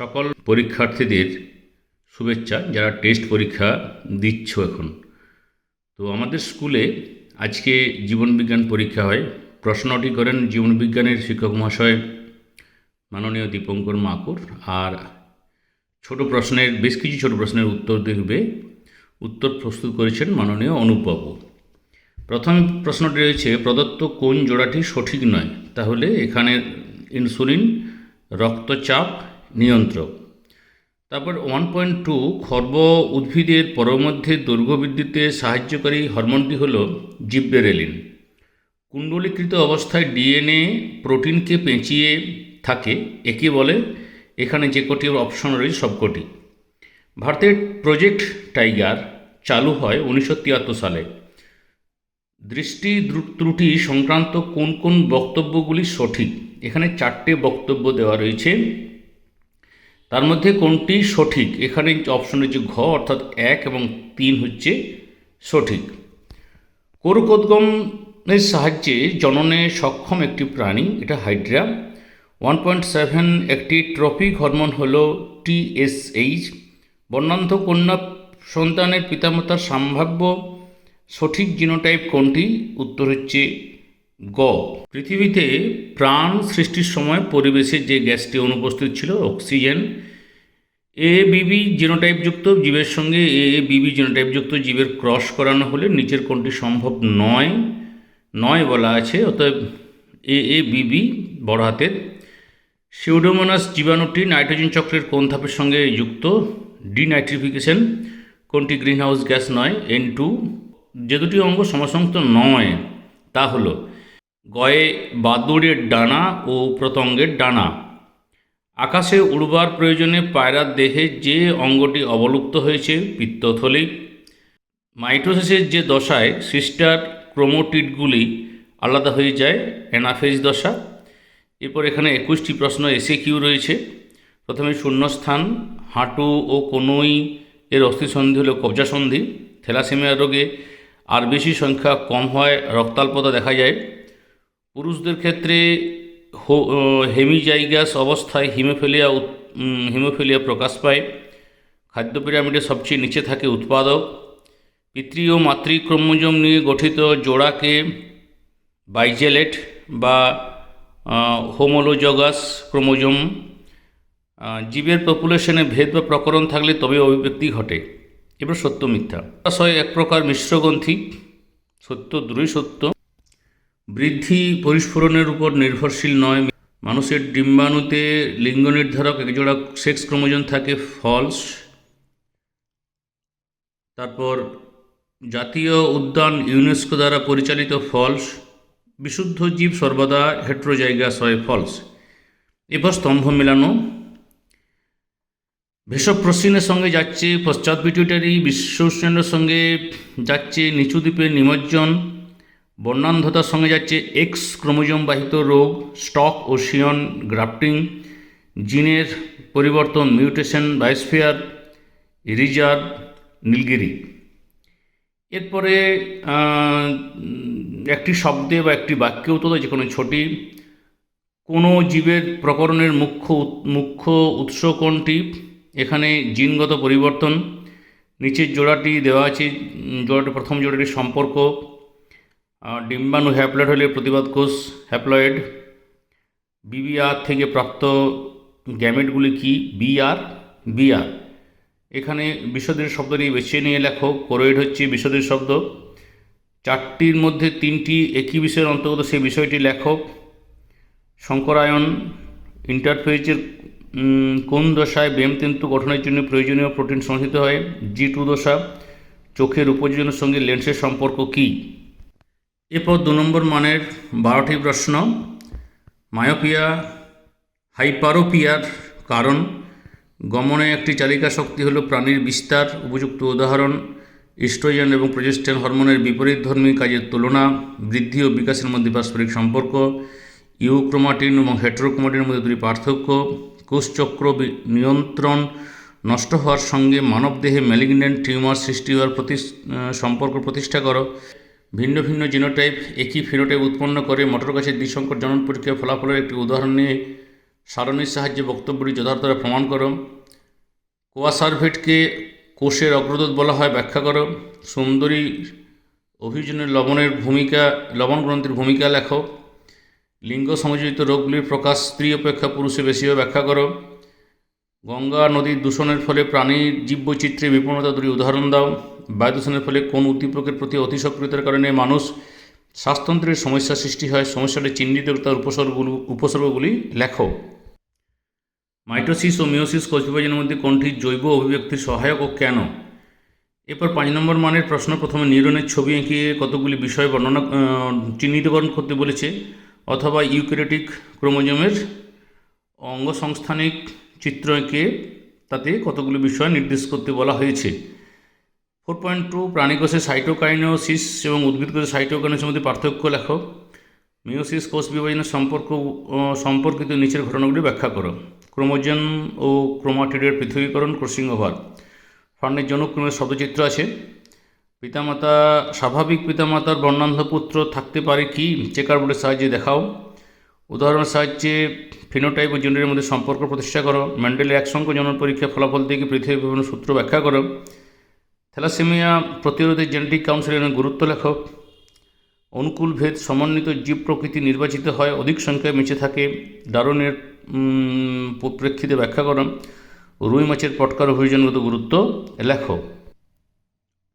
সকল পরীক্ষার্থীদের শুভেচ্ছা, যারা টেস্ট পরীক্ষা দিচ্ছ এখন। তো আমাদের স্কুলে আজকে জীবনবিজ্ঞান পরীক্ষা হয়। প্রশ্নটি করেন জীবনবিজ্ঞানের শিক্ষক মহাশয় মাননীয় দীপঙ্কর মাকুর। আর ছোট প্রশ্নের, বেশ কিছু ছোট প্রশ্নের উত্তর দেখবে উত্তর প্রস্তুত করেছেন মাননীয় অনুপবাবু। প্রথম প্রশ্নটি রয়েছে, প্রদত্ত কোন জোড়াটি সঠিক নয়? তাহলে এখানে ইনসুলিন রক্তচাপ নিয়ন্ত্রক। তারপর ওয়ান পয়েন্ট টু খর্ব উদ্ভিদের পরমধ্যে দৈর্ঘ্য বৃদ্ধিতে সাহায্যকারী হরমোনটি হল জিব্বেরেলিন। কুণ্ডলীকৃত অবস্থায় ডিএনএ প্রোটিনকে পেঁচিয়ে থাকে, একে বলে এখানে যে কটি অপশন রয়েছে সবকটি ভারতের প্রজেক্ট টাইগার চালু হয় উনিশশো তিয়াত্তর সালে। দৃষ্টি ত্রুটি সংক্রান্ত কোন কোন বক্তব্যগুলি সঠিক? এখানে চারটে বক্তব্য দেওয়া রয়েছে। তার মধ্যে কোনটি সঠিক? এখানে অপশন হচ্ছে ঘ, অর্থাৎ এক এবং তিন হচ্ছে সঠিক। কোরকোদ্গমের সাহায্যে জননে সক্ষম একটি প্রাণী, এটা হাইড্রা। ওয়ান পয়েন্ট সেভেন একটি ট্রপিক হরমোন হল টিএসএইচ বর্ণান্ধ কন্যা সন্তানের পিতামাতার সম্ভাব্য সঠিক জিনোটাইপ কোনটি? উত্তর হচ্ছে গ। পৃথিবীতে প্রাণ সৃষ্টির সময় পরিবেশে যে গ্যাসটি অনুপস্থিত ছিল, অক্সিজেন এ বিবি জিনোটাইপযুক্ত জীবের সঙ্গে এ বিবি জিনোটাইপযুক্ত জীবের ক্রস করানো হলে নিচের কোনটি সম্ভব নয়। নয় বলা আছে, অতএব এ বিবি বড় হাতের। সিউডোমোনাস জীবাণুটি নাইট্রোজেন চক্রের কোন ধাপের সঙ্গে যুক্ত। ডিনাইট্রিফিকেশন কোনটি গ্রিনহাউস গ্যাস নয় এন টু যে দুটি অঙ্গ সমসংস্থ নয়, তা হলো গয়ে বাদুড়ের ডানা ও প্রতঙ্গের ডানা। আকাশে উড়বার প্রয়োজনে পায়রার দেহে যে অঙ্গটি অবলুপ্ত হয়েছে, পিত্তথলি। মাইটোসিসের যে দশায় সিস্টার ক্রোমোটিডগুলি আলাদা হয়ে যায়, অ্যানাফেজ দশা। এরপর এখানে একুশটি প্রশ্ন এসে কিউ রয়েছে। প্রথমে শূন্যস্থান, হাঁটু ও কনুই এর অস্থিসন্ধি হলো কবজা সন্ধি থ্যালাসেমিয়া রোগে আর বেশি সংখ্যা কম হয় রক্তাল্পতা দেখা যায়। পুরুষদের ক্ষেত্রে হেমিজাইগাস অবস্থায় হিমোফিলিয়া হিমোফিলিয়া প্রকাশ পায়। খাদ্য পিরামিডে সবচেয়ে নিচে থাকে উৎপাদক। পিতৃ ও মাতৃ ক্রোমোজোম নিয়ে গঠিত জোড়াকে বাইজেলেট বা হোমোলোজগাস ক্রোমোজোম। জীবের পপুলেশনে ভেদ বা প্রকরণ থাকলে তবে অভিব্যক্তি ঘটে। এবার সত্য মিথ্যা। এক প্রকার মিশ্রগ্রন্থি। সত্য দূরই সত্য। বৃদ্ধি পরিস্ফোরণের উপর নির্ভরশীল নয়। মানুষের ডিম্বাণুতে লিঙ্গ নির্ধারক একজোড়া সেক্স ক্রোমোজোম থাকে ফলস। তারপর জাতীয় উদ্যান ইউনেস্কো দ্বারা পরিচালিত ফলস। বিশুদ্ধ জীব সর্বদা হেট্রোজাইগাস হয় ফলস। এবার স্তম্ভ মেলানো। ভেষব প্রশ্নের সঙ্গে যাচ্ছে পশ্চাৎ পিটুইটারি বিশ্ব সঙ্গে যাচ্ছে নিচু দ্বীপের নিমজ্জন। বর্ণান্ধতার সঙ্গে যাচ্ছে এক্স ক্রোমোজোম বাহিত রোগ, স্টক ও শিয়ন গ্রাফটিং, জিনের পরিবর্তন মিউটেশন বায়োস্ফিয়ার রিজার্ভ নীলগিরি। এরপরে একটি শব্দে বা একটি বাক্যে উত্তর যে কোনো ছটি। কোনো জীবের প্রকরণের মুখ্য মুখ্য উৎস কোনটি? এখানে জিনগত পরিবর্তন। নিচের জোড়াটি দেওয়া আছে জোড়াটি, প্রথম জোড়াটির সম্পর্ক। ডিম্বাণু হ্যাপ্লয়েড হলে প্রতিবাদ কোষ হ্যাপ্লয়েড বিবিআর থেকে প্রাপ্ত গ্যামেটগুলি কি? বিআর বিআর এখানে বিশদের শব্দটি বেছে নিয়ে লেখো। কোরোয়েড হচ্ছে বিশদের শব্দ। চারটির মধ্যে তিনটি একই বিষয়ের অন্তর্গত সেই বিষয়টি লেখক শঙ্করায়ন ইন্টারফেজের কোন দশায় ব্যায়ামতন্তু গঠনের জন্য প্রয়োজনীয় প্রোটিন সংহিত হয়? জি টু দশা। চোখের উপযোজনের সঙ্গে লেন্সের সম্পর্ক কী? এরপর দু নম্বর মানের বারোটি প্রশ্ন। মায়োপিয়া, হাইপারোপিয়ার কারণ। গমনে একটি চালিকা শক্তি হলো প্রাণীর বিস্তার, উপযুক্ত উদাহরণ, ইস্ট্রোজেন এবং প্রজেস্টেন হরমোনের বিপরীতধর্মী কাজের তুলনা, বৃদ্ধি ও বিকাশের মধ্যে পারস্পরিক সম্পর্ক, ইউক্রোমাটিন এবং হেটেরোক্রোমাটিনের মধ্যে দুটি পার্থক্য, কোষচক্র নিয়ন্ত্রণ নষ্ট হওয়ার সঙ্গে মানবদেহে ম্যালিগন্যান্ট টিউমার সৃষ্টি হওয়ার প্রতি সম্পর্ক প্রতিষ্ঠা করো। ভিন্ন ভিন্ন জিনোটাইপ একই ফিনোটাইপ উৎপন্ন করে মটর গাছের দ্বিসংকর জনন পরীক্ষার ফলাফলের একটি উদাহরণ নিয়ে সারণীর সাহায্যে বক্তব্যটি যথার্থতা প্রমাণ করো। কোয়াসার্ভেটকে কোষের অগ্রদূত বলা হয়, ব্যাখ্যা করো। সুন্দরী অভিযোজনে লবণের ভূমিকা, লবণ গ্রন্থির ভূমিকা লেখো। লিঙ্গ সমযোজিত রোগগুলির প্রকাশ স্ত্রী অপেক্ষা পুরুষে বেশি ব্যাখ্যা করো। গঙ্গা নদীর দূষণের ফলে প্রাণীর জীববৈচিত্র্যে বিপন্নতা দুটি উদাহরণ দাও। বায়ু দূষণের ফলে কোন উদ্দীপকের প্রতি অতি সক্রিয়তার কারণে মানুষ শ্বাসতন্ত্রের সমস্যা সৃষ্টি হয়? সমস্যাটি চিহ্নিত তার উপসর্গগুলো উপসর্গগুলি লেখো। মাইটোসিস ও মিওসিস কোষ বিভাজনের মধ্যে কোনটি জৈব অভিব্যক্তির সহায়ক ও কেন? এরপর পাঁচ নম্বর মানের প্রশ্ন। প্রথমে নিউরনের ছবি এঁকে কতগুলি বিষয় বর্ণনা চিহ্নিতকরণ করতে বলেছে অথবা ইউক্রেটিক ক্রোমোজোমের অঙ্গসংস্থানিক চিত্র এঁকে তাতে কতগুলি বিষয় নির্দেশ করতে বলা হয়েছে। ফোর পয়েন্ট টু প্রাণী প্রাণীকোষে সাইটোকাইনোসিস এবং উদ্ভিদ কোষে সাইটোকাইনোসিসের মধ্যে পার্থক্য লেখো। মিওসিস কোষ বিভাজনের সম্পর্ক সম্পর্কিত নিচের ঘটনাগুলি ব্যাখ্যা করো। ক্রোমোজেন ও ক্রোমাটিডের পৃথকীকরণ ক্রসিং ওভার। ফার্নের জনক্রমের শব্দচিত্র আছে। পিতামাতা, স্বাভাবিক পিতামাতার বর্ণান্ধ পুত্র থাকতে পারে কি? চেকার বোর্ডের সাহায্যে দেখাও। উদাহরণের সাহায্যে ফিনোটাইপ ও জেন্ডারের মধ্যে সম্পর্ক প্রতিষ্ঠা করো। ম্যান্ডেলের একসঙ্গ জনন পরীক্ষার ফলাফল থেকে পৃথিবীর বিভিন্ন সূত্র ব্যাখ্যা করো। থ্যালাসেমিয়া প্রতিরোধে জেনেটিক কাউন্সিলের গুরুত্ব লেখক। অনুকূল ভেদ সমন্বিত জীব প্রকৃতি নির্বাচিত হয়, অধিক সংখ্যায় বেঁচে থাকে। দারুণের প্রেক্ষিতে ব্যাখ্যা করো রুই মাছের পটকার অভিযোজনগত গুরুত্ব লেখো।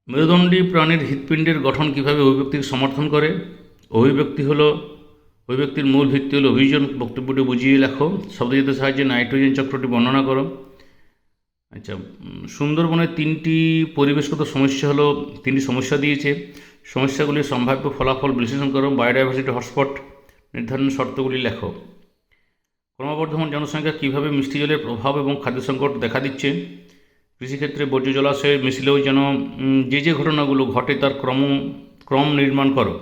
মেরুদণ্ডী প্রাণীর হৃৎপিণ্ডের গঠন কীভাবে অভিব্যক্তিকে সমর্থন করে? অভিব্যক্তি হলো, অভিব্যক্তির মূল ভিত্তি হলো অভিযোজন বক্তব্যটি বুঝিয়ে লেখো। শব্দজাতের সাহায্যে নাইট্রোজেন চক্রটি বর্ণনা করো। আচ্ছা সুন্দরবনের তিনটি পরিবেশগত সমস্যা হলো, তিনটি সমস্যা দিয়েছে। সমস্যাগুলির সম্ভাব্য ফলাফল বিশ্লেষণ করো, বায়োডাইভার্সিটি হটস্পট নির্ধারণ শর্তগুলি লেখো। ক্রমবর্ধমান জনসংখ্যা কীভাবে মিষ্টি জলের প্রভাব এবং খাদ্য সংকট দেখা দিচ্ছে? কৃষিক্ষেত্রে বর্জ্য জলাশয়ে মিশলেও যেন যে যে ঘটনাগুলো ঘটে তার ক্রম ক্রম নির্মাণ করো।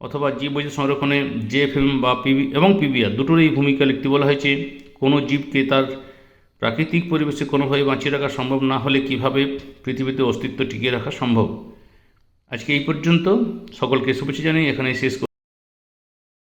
অথবা জীববৈচিত্র্য সংরক্ষণে যে ফিল্ম বা পিবি এবং পিবিআর দুটোরই ভূমিকা লিখতে বলা হয়েছে। কোনো জীবকে তার প্রাকৃতিক পরিবেশে কোনোভাবে বাঁচিয়ে রাখা সম্ভব না হলে কীভাবে পৃথিবীতে অস্তিত্ব টিকিয়ে রাখা সম্ভব আজকে এই পর্যন্ত সকলকে শুভেচ্ছা জানিয়ে এখানে শেষ।